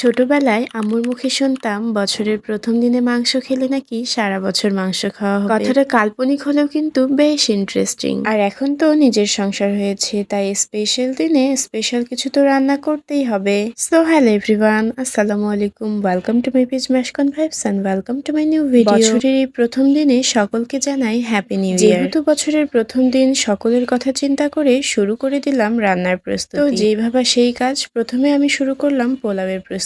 ছোটবেলায় আম্মুর মুখে শুনতাম, বছরের প্রথম দিনে মাংস খেলে নাকি সারা বছর মাংস খাওয়া হবে। কথাটা কাল্পনিক হলেও কিন্তু বেশ ইন্টারেস্টিং আর এখন তো নিজের সংসার হয়েছে, তাই স্পেশাল দিনে স্পেশাল কিছু তো রান্না করতেই হবে। সো হ্যালো এভরিওয়ান আসসালামু আলাইকুম। Welcome to my page ম্যাশকন vibes and welcome to my new video বছরের এই প্রথম দিনে সকলকে জানাই হ্যাপি নিউ ইয়ার যেহেতু বছরের প্রথম দিন, সকলের কথা চিন্তা করে শুরু করে দিলাম রান্নার প্রস্তুতি। যেই ভাবা সেই কাজ, প্রথমে আমি শুরু করলাম পোলাওয়ের প্রস্তুতি।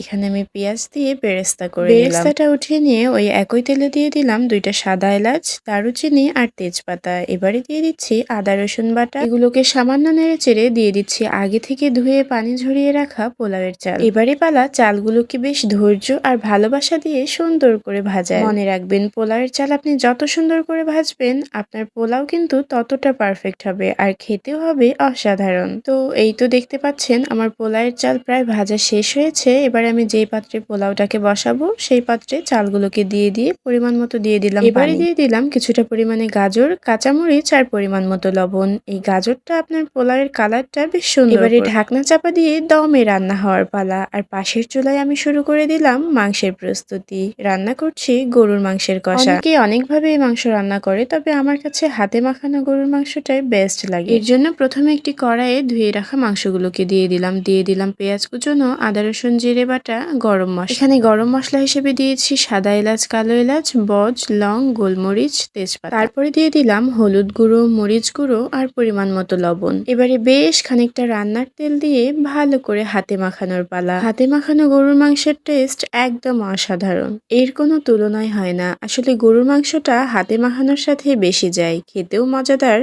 এখানে আমি পেঁয়াজ দিয়ে বেরেস্তা করে বেরেস্তাটা উঠিয়ে নিয়ে ওই একই তেলে দিয়ে দিলাম দুইটা সাদা এলাচ, দারুচিনি আর তেজপাতা। এবারে দিয়ে দিচ্ছি আদা, রসুন বাটা। এগুলোকে সামান্য নেড়ে চেড়ে দিয়ে দিচ্ছি আগে থেকে ধুয়ে পানি ঝরিয়ে রাখা পোলাওয়ের চাল। এবারে পালা চালগুলোকে বেশ ধৈর্য আর ভালোবাসা দিয়ে সুন্দর করে ভাজা মনে রাখবেন, পোলাওয়ের চাল আপনি যত সুন্দর করে ভাজবেন, আপনার পোলাও কিন্তু ততটা পারফেক্ট হবে আর খেতেও হবে অসাধারণ। তো এই তো দেখতে পাচ্ছেন, আমার পোলাওয়ের চাল প্রায় ভাজা শেষ হয়েছে। এবারে আমি যেই পাত্রে পোলাওটাকে বসাবো সেই পাত্রে চালগুলোকে দিয়ে দিয়ে পরিমাণ মতো দিয়ে দিলাম এবারে দিয়ে দিলাম কিছুটা পরিমাণে গাজর কাঁচামরিচ আর পরিমাণ মতো লবণ। এই গাজরটা আপনার পোলাওয়ের কালারটা বেশ সুন্দর এবারে ঢাকনা চাপা দিয়ে দমে রান্না হওয়ার পালা। আর পাশের চুলায় আমি শুরু করে দিলাম মাংসের প্রস্তুতি। রান্না করছি গরুর মাংসের কষা। অনেকে অনেকভাবে এই মাংস রান্না করে তবে আমার কাছে হাতে মাখানো গরুর মাংসটাই বেস্ট লাগে। এর জন্য প্রথমে একটি কড়াইয়ে ধুয়ে রাখা মাংসগুলোকে দিয়ে দিলাম। দিয়ে দিলাম পেঁয়াজ কুচনো আদা রসুন জিরে বাটা, গরম মশলা। এখানে গরম মশলা হিসেবে দিয়েছি সাদা এলাচ, কালো এলাচ, বজ, লং, গোলমরিচ, তেজপাতা। তারপরে দিয়ে দিলাম হলুদ গুঁড়ো, মরিচ গুঁড়ো আর পরিমাণ মতো লবণ। এবারে বেশ খানিকটা রান্নার তেল দিয়ে ভালো করে হাতে মাখানোর পালা। হাতে মাখানো গরুর মাংসের টেস্ট একদম অসাধারণ। এর কোনো তুলনায় হয় না। আসলে গরুর মাংসটা হাতে মাখানোর সাথে বেশি যায়, খেতেও মজাদার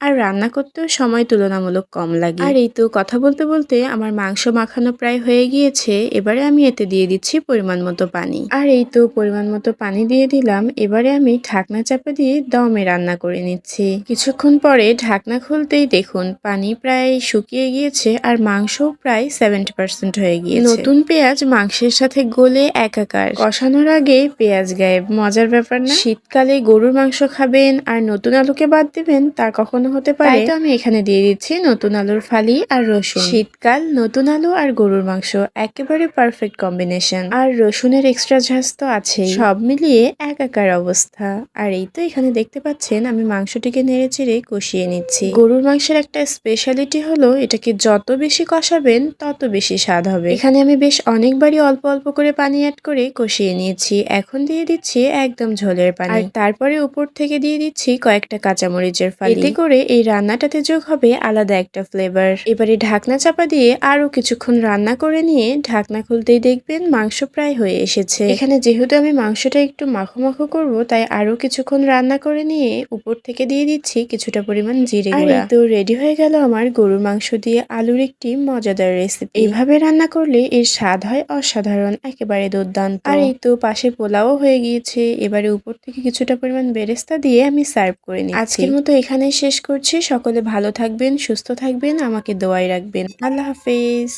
আর রান্না করতেও সময় তুলনামূলক কম লাগে। আর এই তো কথা বলতে বলতে আমার মাংস মাখানো প্রায় হয়ে গিয়েছে এবারে আমি এতে দিয়ে দিচ্ছি পরিমাণ মতো পানি। আর এই তো পরিমাণ মতো পানি দিয়ে দিলাম এবারে আমি ঢাকনা চাপা দিয়ে দমে রান্না করে নিচ্ছি। কিছুক্ষণ পরে ঢাকনা খুলতেই দেখুন পানি প্রায় শুকিয়ে গিয়েছে আর মাংসও প্রায় সেভেন্টি পার্সেন্ট হয়ে গিয়েছে। নতুন পেঁয়াজ মাংসের সাথে গলে একাকার। কষানোর আগে পেঁয়াজ গায়েব মজার ব্যাপার না? শীতকালে গরুর মাংস খাবেন আর নতুন আলুকে বাদ দেবেন তা কখনো হতে পারে। তাই তো আমি এখানে দিয়ে দিচ্ছি নতুন আলুর ফালি আর রসুন। শীতকাল নতুন আলু আর গরুর মাংস একেবারে পারফেক্ট কম্বিনেশন আর রসুনের এক্সট্রা ঝাঁজ তো আছে সব মিলিয়ে একাকার অবস্থা। আর এই তো এখানে দেখতে পাচ্ছেন আমি মাংসটিকে নেড়ে চেড়ে কষিয়ে নিচ্ছি। গরুর মাংসের একটা স্পেশালিটি হলো এটাকে যত বেশি কষাবেন তত বেশি স্বাদ হবে। এখানে আমি বেশ অনেকবারই অল্প অল্প করে পানি অ্যাড করে কষিয়ে নিয়েছি। এখন দিয়ে দিচ্ছি একদম ঝোলের পানি। আর তারপরে উপর থেকে দিয়ে দিচ্ছি কয়েকটা কাঁচামরিচের ফালি। এতে করে এই রান্নাটাতে যোগ হবে আলাদা একটা ফ্লেভার এবারে ঢাকনা চাপা দিয়ে আরও কিছুক্ষণ রান্না করে নিয়ে ঢাকনা খুলতেই দেখবেন মাংস প্রায় হয়ে এসেছে। এখানে যেহেতু আমি মাংসটা একটু মাখো মাখো করব তাই আরও কিছুক্ষণ রান্না করে নিয়ে উপর থেকে দিয়ে দিচ্ছি কিছুটা পরিমাণ জিরে গুঁড়া। তো রেডি হয়ে গেল আমার গরুর মাংস দিয়ে আলুর একটি মজাদার রেসিপি এইভাবে রান্না করলে এর স্বাদ হয় অসাধারণ একেবারে দুর্দান্ত। আর এই তো পাশে পোলাও হয়ে গিয়েছে এবারে উপর থেকে কিছুটা পরিমাণ বেরেস্তা দিয়ে আমি সার্ভ করে নিই আজকের মতো এখানে শেষ করছি। সকলে ভালো থাকবেন সুস্থ থাকবেন আমাকে দোয়াই রাখবেন। আল্লাহ হাফেজ।